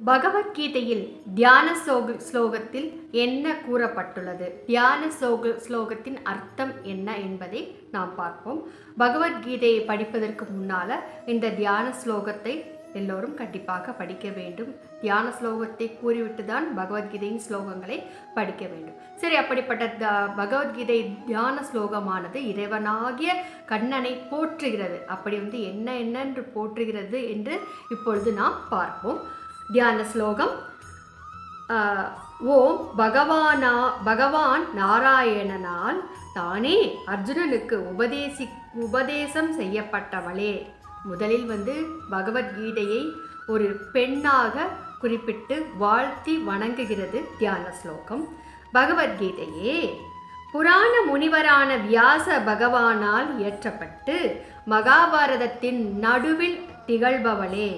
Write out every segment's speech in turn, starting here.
பகவத்கீதையில் தியான சோக ஸ்லோகத்தில் என்ன கூறப்பட்டுள்ளது? தியான சோக ஸ்லோகத்தின் அர்த்தம் என்ன என்பதை நாம் பார்ப்போம். பகவத்கீதையை படிப்பதற்கு முன்னால் இந்த தியான ஸ்லோகத்தை எல்லோரும் கண்டிப்பாக படிக்க வேண்டும். தியான ஸ்லோகத்தை கூறிவிட்டு தான் பகவத்கீதையின் ஸ்லோகங்களை படிக்க வேண்டும். சரி அப்படிப்பட்ட த பகவத்கீதை தியான ஸ்லோகமானது இறைவனாகிய கண்ணனை போற்றுகிறது. அப்படி வந்து என்ன என்னென்று போற்றுகிறது என்று இப்பொழுது நாம் பார்ப்போம். தியான ஸ்லோகம் ஓம் பகவானா பகவான் நாராயணனால் தானே அர்ஜுனனுக்கு உபதேசி உபதேசம் செய்யப்பட்டவளே. முதலில் வந்து பகவத்கீதையை ஒரு பெண்ணாக குறிப்பிட்டு வாழ்த்தி வணங்குகிறது தியான ஸ்லோகம் பகவத்கீதையே புராண முனிவரான வியாச பகவானால் இயற்றப்பட்டு மகாபாரதத்தின் நடுவில் திகழ்பவளே.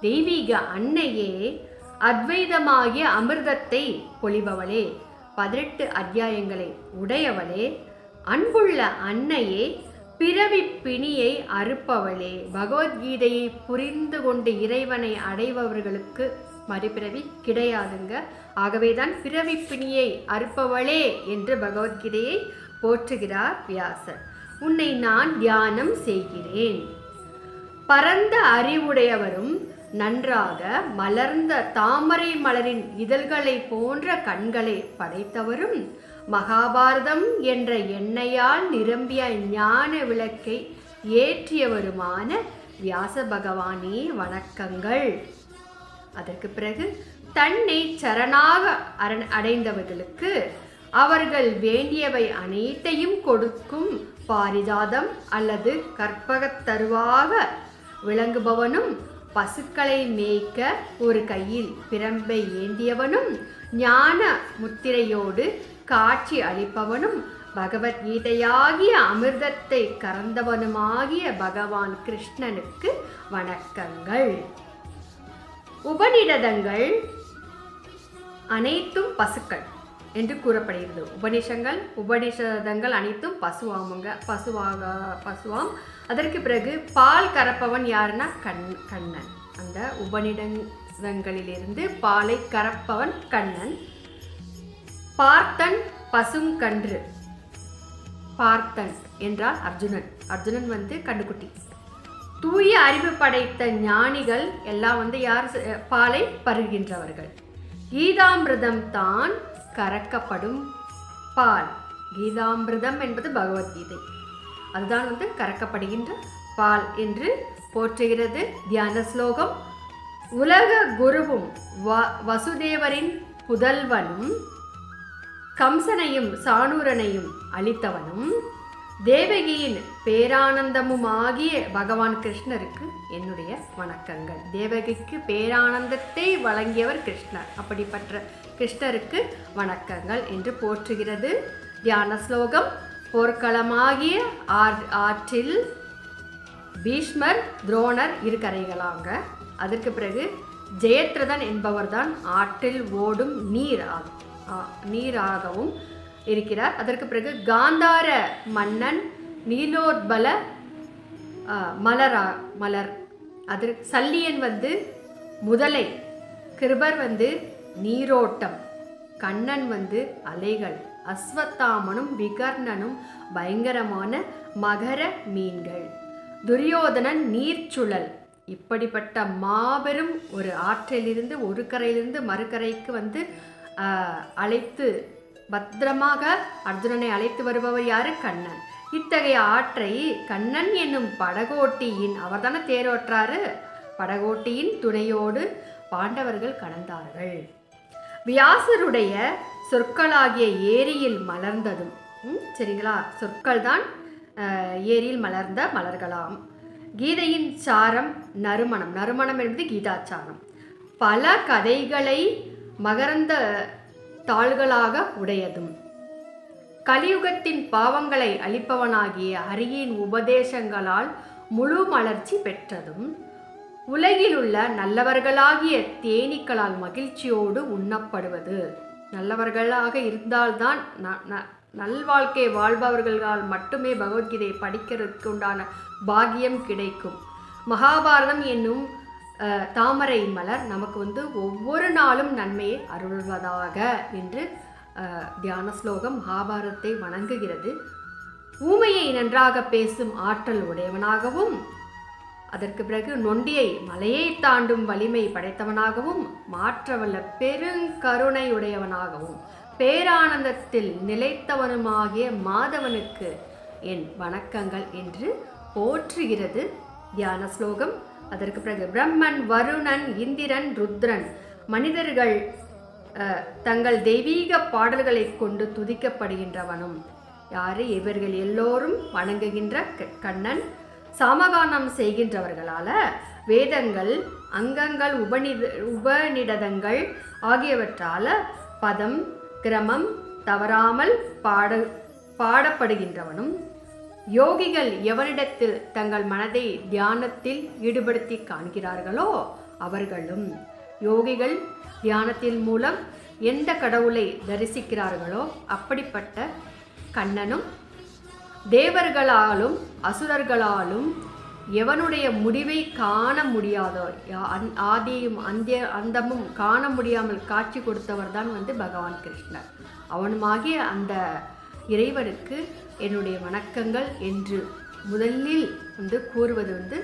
தெய்வீக அன்னையே அத்வைதமாகிய அமிர்தத்தை பொழிபவளே பதினெட்டு அத்தியாயங்களை உடையவளே அன்புள்ள அன்னையே பிறவி பிணியை அறுப்பவளே பகவத்கீதையை புரிந்து கொண்டு இறைவனை அடைபவர்களுக்கு மறுபிறவி கிடையாதுங்க. ஆகவேதான் பிறவி பிணியை அறுப்பவளே என்று பகவத்கீதையை போற்றுகிறார் வியாசர். உன்னை நான் தியானம் செய்கிறேன். பரந்த அறிவுடையவரும் நன்றாக மலர்ந்த தாமரை மலரின் இதழ்களை போன்ற கண்களை படைத்தவரும் மகாபாரதம் என்ற எண்ணெயால் நிரம்பிய ஞான விளக்கை ஏற்றியவருமான வியாச பகவானே வணக்கங்கள். அதற்கு பிறகு தன்னை சரணாக அரண் அடைந்தவர்களுக்கு அவர்கள் வேண்டியவை அனைத்தையும் கொடுக்கும் பாரிஜாதம் அல்லது கற்பகத் தருவாக விளங்குபவனும் பசுக்களை மேய்க்க ஒரு கையில் பிரம்பை ஏந்தியவனும் ஞான முத்திரையோடு காட்சி அளிப்பவனும் பகவத்கீதையாகிய அமிர்தத்தை கறந்தவனுமாகிய பகவான் கிருஷ்ணனுக்கு வணக்கங்கள். உபநிடதங்கள் அனைத்தும் பசுக்கள். என்று கூறப்படுகிறது. உபநிஷங்கள் உபநிஷதங்கள் அனைத்தும் பசுவாமுங்க பசுவாக பசுவாம். அதற்கு பிறகு பால் கறப்பவன் யாருன்னா? கண் கண்ணன். அந்த உபநிடங்களிலிருந்து பாலை கறப்பவன் கண்ணன். பார்த்தன் பசுங்கன்று பார்த்தன் என்றால் அர்ஜுனன். அர்ஜுனன் வந்து கண்டுக்குட்டி தூய அறிவு படைத்த ஞானிகள் எல்லாம் வந்து யார் பாலை பருகின்றவர்கள் கீதாமிரதம் தான் கறக்கப்படும் பால். கீதாமிர்தம் என்பது பகவத்கீதை. அதுதான் வந்து கறக்கப்படுகின்ற பால் என்று போற்றுகிறது. தியான ஸ்லோகம். உலக குருவும் வ வசுதேவரின் புதல்வனும் கம்சனையும் சாணூரனையும் அளித்தவனும் தேவகியின் பேரானந்தமுமாகிய பகவான் கிருஷ்ணருக்கு என்னுடைய வணக்கங்கள். தேவகிக்கு பேரானந்தத்தை வழங்கியவர் கிருஷ்ணர். அப்படிப்பட்ட கிருஷ்ணருக்கு வணக்கங்கள் என்று போற்றுகிறது. தியான ஸ்லோகம் போர்க்களமாகிய ஆர் ஆற்றில் பீஷ்மர் துரோணர் இருக்கரைகளாங்க அதற்கு பிறகு ஜெயத்ரதன் என்பவர்தான் ஆற்றில் ஓடும் நீர் ஆகும் நீராகவும் இருக்கிறார். அதற்கு பிறகு காந்தார மன்னன் நீலோர்பல மலரா மலர். அதற்கு சல்லியன் வந்து முதலை கிருபர் வந்து நீரோட்டம் கண்ணன் வந்து அலைகள் அஸ்வத்தாமனும் விகர்ணனும் பயங்கரமான மகர மீன்கள். துரியோதனன் நீர்ச்சுழல் இப்படிப்பட்ட மாபெரும் ஒரு ஆற்றிலிருந்து ஒரு கரையிலிருந்து மறுகரைக்கு வந்து அழைத்து பத்திரமாக அர்ஜுனனை அழைத்து வருபவர் யாரு? கண்ணன். இத்தகைய ஆற்றை கண்ணன் என்னும் படகோட்டியின் அவர் தானே படகோட்டியின் துணையோடு பாண்டவர்கள் கடந்தார்கள். வியாசருடைய சொற்களாகிய ஏரியில் மலர்ந்ததும் ம், சரிங்களா? சொற்கள் தான் ஏரியில் மலர்ந்த மலர்களாம். கீதையின் சாரம் நறுமணம். நறுமணம் என்பது கீதாச்சாரம். பல கதைகளை மகரந்த தாள்களாக உடையதும். கலியுகத்தின் பாவங்களை அழிப்பவனாகிய ஹரியின் உபதேசங்களால் முழு மலர்ச்சி பெற்றதும் உலகிலுள்ள நல்லவர்களாகிய தேனீக்களால் மகிழ்ச்சியோடு உண்ணப்படுவது. நல்லவர்களாக இருந்தால்தான் ந- ந- நல்வாழ்க்கை வாழ்பவர்களால் மட்டுமே பகவத்கீதையை படிக்கிறதுக்கு உண்டான பாக்கியம் கிடைக்கும். மகாபாரதம் என்னும் தாமரை மலர் நமக்கு வந்து ஒவ்வொரு நாளும் நன்மையை அருள்வதாக என்று தியான ஸ்லோகம் மகாபாரத்தை வணங்குகிறது. ஊமையை நன்றாக பேசும் ஆற்றல் உடையவனாகவும் அதற்கு பிறகு நொண்டியை மலையை தாண்டும் வலிமை படைத்தவனாகவும் மாற்றவல்ல பெருங்கருணை உடையவனாகவும் பேரானந்தத்தில் நிலைத்தவனுமாகிய மாதவனுக்கு என் வணக்கங்கள் என்று போற்றுகிறது தியான ஸ்லோகம் அதற்கு பிறகு பிரம்மன் வருணன் இந்திரன் ருத்ரன். மனிதர்கள் தங்கள் தெய்வீக பாடல்களை கொண்டு துதிக்கப்படுகின்றவனும். யாரு? இவர்கள் எல்லோரும் வணங்குகின்ற க- கண்ணன். சாமகானம் செய்கின்றவர்களால வேதங்கள் அங்கங்கள் உபநித உபநிடதங்கள் ஆகியவற்றால பதம் கிரமம் தவறாமல் பாட பாடப்படுகின்றவனும் யோகிகள் எவரிடத்தில் தங்கள் மனதை தியானத்தில் ஈடுபடுத்தி காண்கிறார்களோ அவர்களும் யோகிகள் தியானத்தின் மூலம் எந்த கடவுளை தரிசிக்கிறார்களோ அப்படிப்பட்ட கண்ணனும் தேவர்களாலும் அசுரர்களாலும் எவனுடைய முடிவை காண முடியாதோ அந்- ஆதியும் அந்திய அந்தமும் காண முடியாமல் காட்சி கொடுத்தவர் தான் வந்து பகவான் கிருஷ்ணர். அவனுமாகிய அந்த இறைவனுக்கு என்னுடைய வணக்கங்கள் என்று முதலில் வந்து கூறுவது வந்து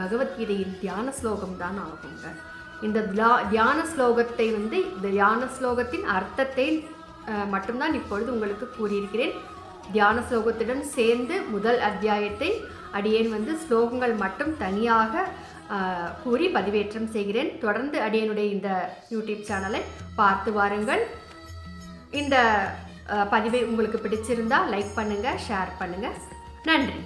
பகவத்கீதையின் தியான ஸ்லோகம் தான் ஆகுங்க. இந்த தியான ஸ்லோகத்தை வந்து இந்த தியான ஸ்லோகத்தின் அர்த்தத்தை மட்டும்தான் இப்பொழுது உங்களுக்கு கூறியிருக்கிறேன். தியான ஸ்லோகத்துடன் சேர்ந்து முதல் அத்தியாயத்தை அடியேன் வந்து ஸ்லோகங்கள் மட்டும் தனியாக கூறி பதிவேற்றம் செய்கிறேன். தொடர்ந்து அடியனுடைய இந்த யூடியூப் சேனலை பார்த்து வாருங்கள். இந்த பதிவை உங்களுக்கு பிடிச்சிருந்தா லைக் பண்ணுங்கள் ஷேர் பண்ணுங்கள் நன்றி.